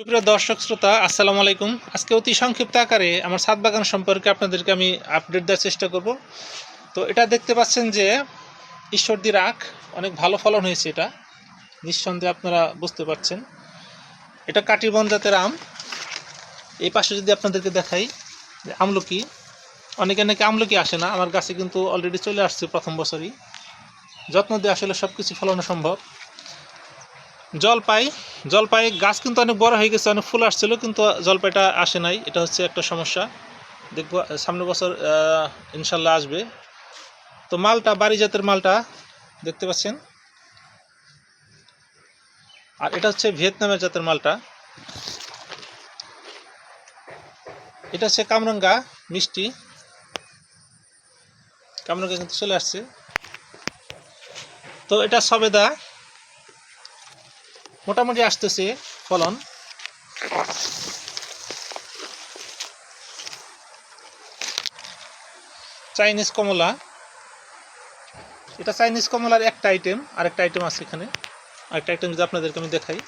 সুপ্রিয় দর্শক শ্রোতা, আসসালামু আলাইকুম। আজকে অতি সংক্ষিপ্ত আকারে আমার ছাদ বাগান সম্পর্কে আপনাদেরকে আমি আপডেট দেওয়ার চেষ্টা করব। তো এটা দেখতে পাচ্ছেন যে ঈশ্বরদীর আখ, অনেক ভালো ফলন হয়েছে এটা। নিঃসন্দেহে আপনারা বুঝতে পারছেন। এটা কাটিবন জাতের আম। এই পাশে যদি আপনাদেরকে দেখাই যে আমলকি, অনেকে নাকি আমলকি আসে না, আমার গাছে কিন্তু অলরেডি চলে আসছে প্রথম বছরই। যত্ন দিয়ে আসলে সব কিছু ফলানো সম্ভব। জলপাই জলপাই গাছ কিন্তু অনেক বড় হয়ে গেছে, অনেক ফুল আসছিল, কিন্তু জলপাইটা আসে নাই। এটা হচ্ছে একটা সমস্যা। দেখব, সামনের বছর ইনশাল্লাহ আসবে। তো মালটা, বাড়ি জাতের মালটা দেখতে পাচ্ছেন। আর এটা হচ্ছে ভিয়েতনামের জাতের মালটা। এটা হচ্ছে কামরঙ্গা, মিষ্টি। কামরাঙ্গা কিন্তু চলে আসছে। তো এটা সবেদা। মোটামুটি আসতেছে, ফলন। চাইনিজ কমলা। এটা চাইনিজ কমলার একটা আইটেম আরেকটা আইটেম আছে এখানে। আরেকটা আইটেম যদি আপনাদেরকে আমি দেখাই।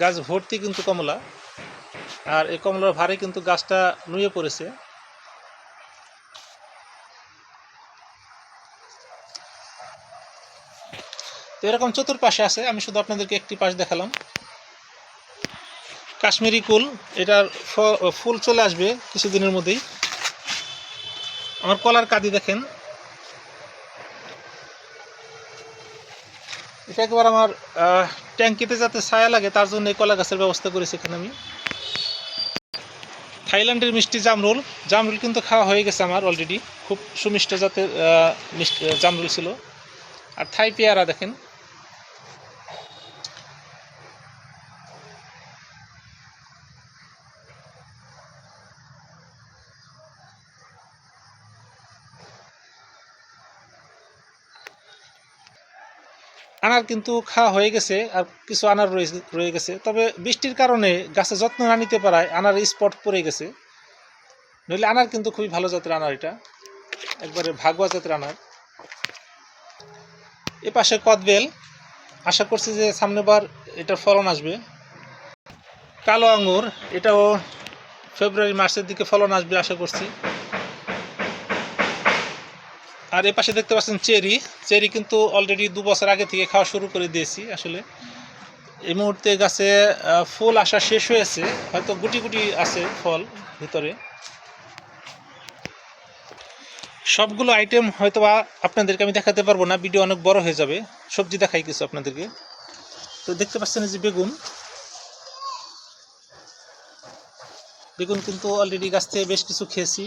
গাছ ভর্তি কিন্তু কমলা। আর এই কমলার ভারে কিন্তু গাছটা নুয়ে পড়েছে। তো এরকম চতুর্পাশে আছে, আমি শুধু আপনাদেরকে একটি পাশ দেখালাম। কাশ্মীরি কুল, এটার ফুল চলে আসবে কিছুদিনের মধ্যেই। আমার কলার কাদি দেখেন। এটা একবার আমার ট্যাঙ্কিতে যাতে ছায়া লাগে, তার জন্য এই কলা গাছের ব্যবস্থা করেছি এখানে আমি। থাইল্যান্ডের মিষ্টি জামরুল। জামরুল কিন্তু খাওয়া হয়ে গেছে আমার অলরেডি খুব সুমিষ্ট জাতের মিষ্টি জামরুল ছিল। আর থাই পেয়ারা দেখেন। আনার কিন্তু খাওয়া হয়ে গেছে আর কিছু আনার রয়ে গেছে। তবে বৃষ্টির কারণে গাছে যত্ন না নিতে পারায় আনার স্পট পড়ে গেছে। নইলে আনার কিন্তু খুবই ভালো জাতের আনার এটা। একবারে ভাগবা জাতের আনার। এ পাশে কদবেল আশা করছি যে সামনেবার এটার ফলন আসবে। কালো আঙুর, এটাও ফেব্রুয়ারি মার্চের দিকে ফলন আসবে আশা করছি। আর এ পাশে দেখতে পাচ্ছেন চেরি। চেরি কিন্তু অলরেডি দু বছর আগে থেকে খাওয়া শুরু করে দিয়েছি আসলে। এই মুহূর্তে গাছে ফুল আসা শেষ হয়েছে। হয়তো গুটি গুটি আছে ফল ভিতরে। সবগুলো আইটেম হয়তো বা আপনাদেরকে আমি দেখাতে পারব না ভিডিও অনেক বড় হয়ে যাবে। সবজি দেখাই কিছু আপনাদেরকে। তো দেখতে পাচ্ছেন যে বেগুন। বেগুন কিন্তু অলরেডি গাছ থেকে বেশ কিছু খেয়েছি।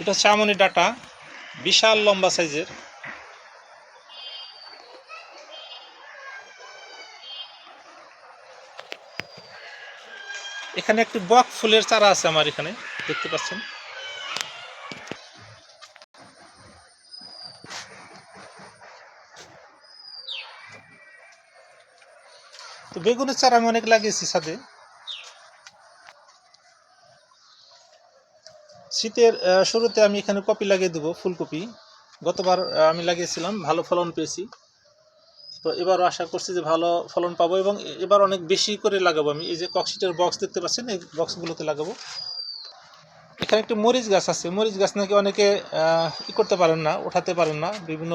এটা হচ্ছে ডাটা। বিশাল লম্বা সাইজের। এখানে একটি বক ফুলের চারা আছে আমার এখানে, দেখতে পাচ্ছেন। তো বেগুনের চারা আমি অনেক লাগিয়েছি ছাদে। শীতের শুরুতে আমি এখানে কপি লাগিয়ে দেবো, ফুলকপি। গতবার আমি লাগিয়েছিলাম, ভালো ফলন পেয়েছি। তো এবারও আশা করছি যে ভালো ফলন পাবো এবং এবার অনেক বেশি করে লাগাবো আমি। এই যে ককশিটের বক্স দেখতে পাচ্ছেন, এই বক্সগুলোতে লাগাবো। এখানে একটি মরিচ গাছ আছে। মরিচ গাছ নাকি অনেকে ই করতে পারেন না, ওঠাতে পারেন না, বিভিন্ন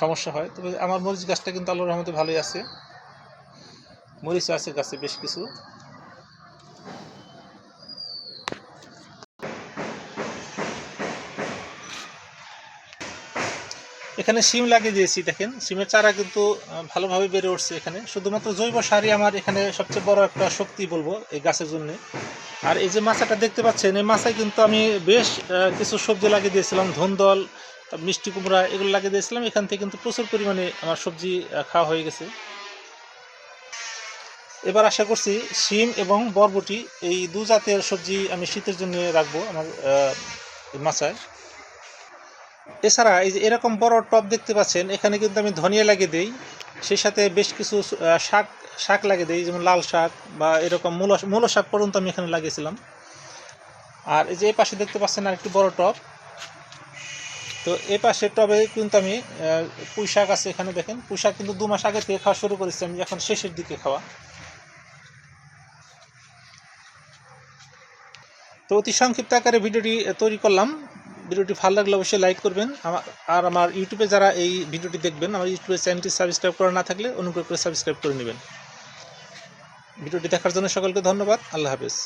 সমস্যা হয়। তবে আমার মরিচ গাছটা কিন্তু আল্লাহর রহমতে ভালোই আছে। মরিচ আছে গাছে বেশ কিছু। এখানে সিম লাগিয়ে দিয়েছি, দেখেন। সিমের চারা কিন্তু ভালোভাবে বেড়ে উঠছে এখানে। শুধুমাত্র জৈব সারই আমার এখানে সবচেয়ে বড় একটা শক্তি বলব এই গাছের জন্য। আর এই যে মাচাটা দেখতে পাচ্ছেন, এই মাছায় কিন্তু আমি বেশ কিছু সবজি লাগিয়ে দিয়েছিলাম, ধন্দল মিষ্টি কুমড়া, এগুলো লাগিয়ে দিয়েছিলাম। এখান থেকে কিন্তু প্রচুর পরিমাণে আমার সবজি খাওয়া হয়ে গেছে। এবার আশা করছি শিম এবং বরবটি এই দু জাতের সবজি আমি শীতের জন্য রাখব আমার মাচায়। এছাড়া এই যে এরকম বড় টপ দেখতে পাচ্ছেন, এখানে কিন্তু আমি ধনিয়া লাগিয়ে দিই, সেই সাথে বেশ কিছু শাক শাক লাগিয়ে দিই, যেমন লাল শাক বা এরকম মূল মূল শাক পর্যন্ত আমি এখানে লাগিয়েছিলাম। আর এই যে এই পাশে দেখতে পাচ্ছেন আরেকটি বড় টপ। তো এই পাশে টবে কিন্তু আমি পুঁই শাক আছে এখানে দেখেন। পুঁই শাক কিন্তু দু মাস আগে থেকে খাওয়া শুরু করেছি, আমি এখন শেষের দিকে খাওয়া। তো অতি সংক্ষিপ্ত আকারে ভিডিওটি তৈরি করলাম। ভিডিওটি ভালো লাগলে অবশ্যই লাইক করবেন। আর আমার ইউটিউবে যারা এই ভিডিওটি দেখবেন, আমার ইউটিউবে চ্যানেলটি সাবস্ক্রাইব করা না থাকলে অনুগ্রহ করে সাবস্ক্রাইব করে নেবেন। ভিডিওটি দেখার জন্য সকলকে ধন্যবাদ। আল্লাহ হাফেজ।